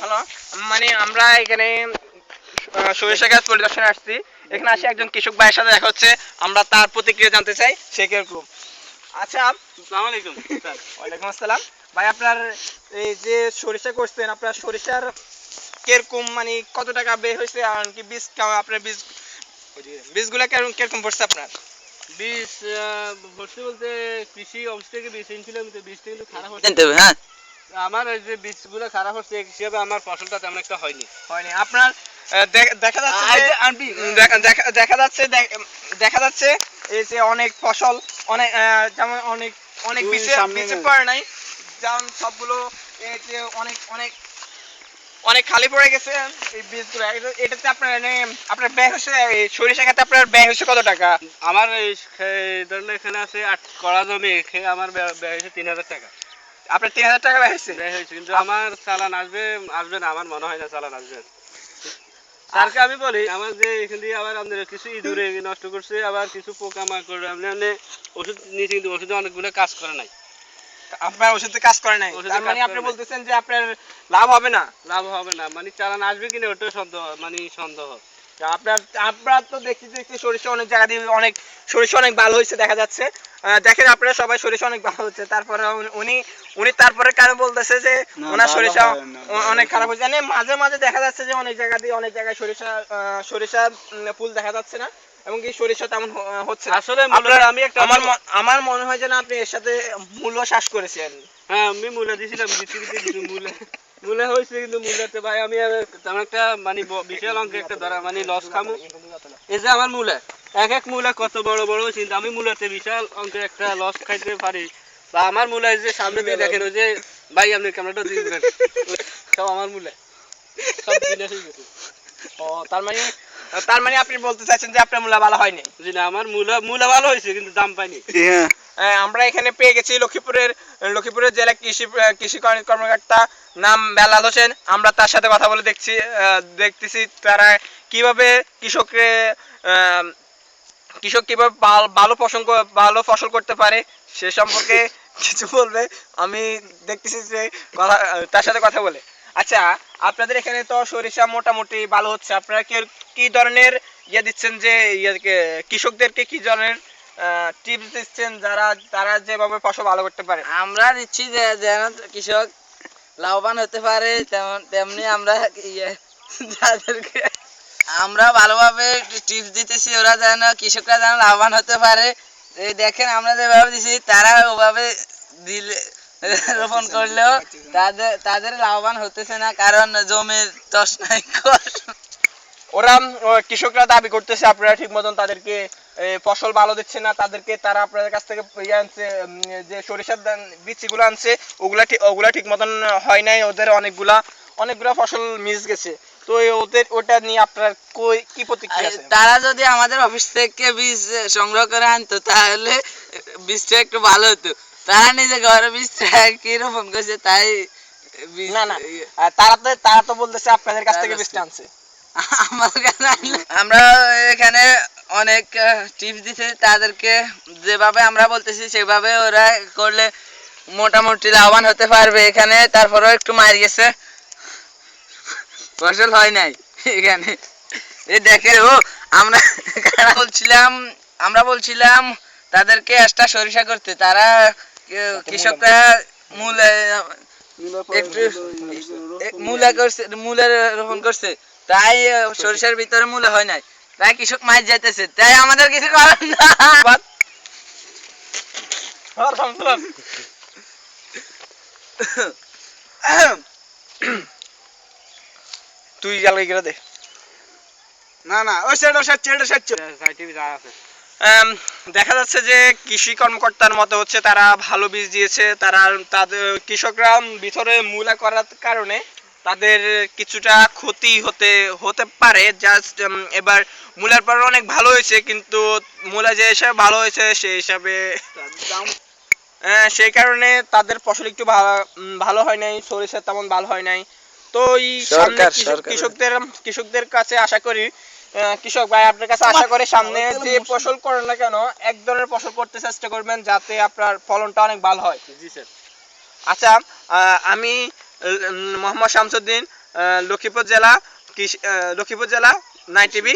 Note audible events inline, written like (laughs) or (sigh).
Hello মানে আমরা এখানে সরিষা গাছ পরিদর্শনে আসছি। এখানে আসি একজন কৃষক ভাইয়ের সাথে দেখা হচ্ছে। আমরা তার প্রতিক্রিয়া জানতে চাই সে কীরকম আচ্ছা আসসালামু আলাইকুম। স্যার ওয়ালাইকুম আসসালাম। ভাই আপনার এই যে সরিষা করছেন আপনার সরিষার কীরকম মানে কত টাকা বের হয়েছে আর কি বীজ আপনার বীজ বীজগুলা কীরকম কীরকম পড়ছে আপনার? বীজ ভর্তি বলতে কৃষি অফিস থেকে বীজ এনেছিলাম কিন্তু বীজটা কিন্তু খারাপ হচ্ছে। হ্যাঁ? আমার যে বীজগুলো খারাপ হচ্ছে এই হিসাবে আমার ফসলটা তেমন একটা হয়নি। হয়নি। আপনার দেখা যাচ্ছে দেখা- দেখা- দেখা যাচ্ছে দেখা যাচ্ছে এই যে অনেক ফসল অনেক আহ, যেমন অনেক অনেক বিচে নে। পড়ে নাই। যেমন সবগুলো এই অনেক অনেক অনেক খালি পড়ে গেছে এই বীজগুলো। এটা- এটাতে আপনার আপনার ব্যয় হচ্ছে সরিষা খেতে আপনার ব্যয় হচ্ছে কত টাকা? আমার এই ধরেন এখানে আছে আট কড়া জমি এখানে আমার ব্যয় হয়েছে তিন হাজার টাকা। আপনার তিন হাজার টাকা ব্যয় হচ্ছে ব্যয় হয়েছে কিন্তু আমার চালান আসবে আসবে না আমার মনে হয় না চালান আসবে। স্যারকে আমি বলি আমার যে এখান দিয়ে আবার আমাদের কিছু ইঁদুরে নষ্ট করছে আবার কিছু পোকা মাকড় আপনি আপনি ওষুধ নিয়েছি কিন্তু ওষুধে অনেকগুলো কাজ করে নাই। আপনার ওষুধে কাজ করে নাই। তার মানে আপনি বলতেছেন যে আপনার লাভ হবে না। লাভ হবে না। মানে চালান আসবে কিনা ওটা সন্দেহ মানে সন্দেহ। আপনার আপনার তো সরিষা অনেক জায়গা দিয়ে অনেক সরিষা অনেক ভালো হয়েছে দেখা যাচ্ছে। দেখেন আপনারা সবাই সরিষা অনেক ভালো হচ্ছে। তারপরে উনি- উনি উনি তারপরে কারও বলতেছে যে ওনার সরিষা অনেক খারাপ হয়েছে। মানে মাঝে মাঝে দেখা যাচ্ছে যে অনেক জায়গা দিয়ে অনেক জায়গায় সরিষা সরিষা ফুল দেখা যাচ্ছে না। এবং কি সরিষা তেমন হচ্ছে আসলে আমি একটা আমার আমার মনে হয় যেন আপনি এর সাথে মূল্য শ্বাস করেছেন। হ্যাঁ আমি মূলা দিয়েছিলাম দিতে দিতে কিন্তু মূলা মূলা হয়েছে কিন্তু মূলাতে ভাই আমি তেমন একটা মানে বিশাল অঙ্কের একটা ধরা মানে লস খামু। এই যে আমার মূলা এক এক মূলা কত বড় বড় চিন্তা আমি মূলাতে বিশাল অঙ্কের একটা লস খাইতে পারি। বা আমার মূলা এই যে সামনে দিয়ে দেখেন ওই যে ভাই আপনি ক্যামেরাটা দিয়ে দেবেন সব আমার মূলা সব বিনাশ হয়ে গেছে। ও তার মানে তার মানে আপনি বলতে চাইছেন যে আপনার মূল্য ভালো হয়নি? জি না আমার মূলা মূলা ভালো হয়েছে কিন্তু দাম পাইনি। হ্যাঁ। আমরা এখানে পেয়ে গেছি লক্ষ্মীপুরের লক্ষ্মীপুরের জেলা কৃষি আহ, কৃষি কর্মকর্তা নাম বেলাল হোসেন। আমরা তার সাথে কথা বলে দেখছি দেখতেছি তারা কীভাবে কৃষককে কৃষক কীভাবে ভালো ফসল ভালো ফসল করতে পারে সে সম্পর্কে (laughs) কিছু বলবে। আমি দেখতেছি যে কথা তার সাথে কথা বলে। আচ্ছা আপনাদের এখানে তো সরিষা মোটামুটি ভালো হচ্ছে। আপনারা কি কি ধরনের ইয়ে দিচ্ছেন যে কৃষকদেরকে কি ধরনের টিপস দিচ্ছেন যারা, তারা যেভাবে ফসল ভালো করতে পারে? আমরা দিচ্ছি যে যেন কৃষক লাভবান হতে পারে, তেমন তেমনি আমরা ইয়ে যাদেরকে আমরা ভালোভাবে টিপস দিতেছি, ওরা যেন, কৃষকরা যেন লাভবান হতে পারে। এই দেখেন আমরা যেভাবে দিছি, তারা ওভাবে দিলে, রোপণ করলেও তাদের তাদের লাভবান হতেছে না, কারণ জমির দশ নাই কষ্ট। ওরা কৃষকরা দাবি করতেছে আপনারা ঠিক মতন তাদেরকে ফসল ভালো দিচ্ছে না তাদেরকে তারা আপনাদের কাছ থেকে ইয়ে আনছে যে সরিষার বীজগুলো আনছে ওগুলা ওগুলা ঠিক মতন হয় নাই ওদের অনেকগুলা অনেকগুলা ফসল মিস গেছে। তো ওদের ওটা নিয়ে আপনার কই কি প্রতিক্রিয়া আছে? তারা যদি আমাদের অফিস থেকে বীজ সংগ্রহ করে আনতো তাহলে বীজটা একটু ভালো হতো। তারা নিজে ঘরে বীজটা কি রোপণ করছে তাই না না। তারা তো তারা তো বলতেছে আপনাদের কাছ থেকে বীজটা আনছে। আমার এখানে অনেক টিপস দিতে তাদেরকে যেভাবে আমরা বলতেছি সেভাবে ওরা করলে মোটামুটি লাভবান হতে পারবে এখানে তারপরেও একটু মার গেছে। ফসল হয় নাই এখানে। এই দেখে ও আমরা বলছিলাম আমরা বলছিলাম তাদেরকে একটা সরিষা করতে তারা কৃষকরা মূল একটু মূলা করছে মূলা রোপণ করছে। তাই সরিষার ভিতরে মূলা হয় নাই। তাই কৃষক মাছ যাইতেছে। তাই আমাদের কিছু করার না। বাদ। আর থামছিলাম। তুই জ্বালাই গেলে দে। না না ওই সাইড ওই সাইড চেড়ে সাইড সাইড যা আছে। দেখা যাচ্ছে যে কৃষি কর্মকর্তার মতো হচ্ছে তারা ভালো বীজ দিয়েছে তারা তাদের কৃষকরা ভিতরে মূলা করার কারণে তাদের কিছুটা ক্ষতি হতে হতে পারে। জাস্ট এবার মূলার পর অনেক ভালো হয়েছে কিন্তু মূলা যে হিসাবে ভালো হয়েছে সেই হিসাবে সেই কারণে তাদের ফসল একটু ভালো হয় নাই সরিষা তেমন ভালো হয় নাই। তো এই সরকার- কৃষকদের কৃষকদের কাছে আশা করি কৃষক ভাই আপনার কাছে আশা করি সামনে যে ফসল করেন না কেন এক ধরনের ফসল করতে চেষ্টা করবেন যাতে আপনার ফলনটা অনেক ভালো হয়। জি স্যার। আচ্ছা আহ, আমি মোহাম্মদ শামসুদ্দিন আহ, লক্ষ্মীপুর জেলা লক্ষ্মীপুর জেলা নাই টিভি।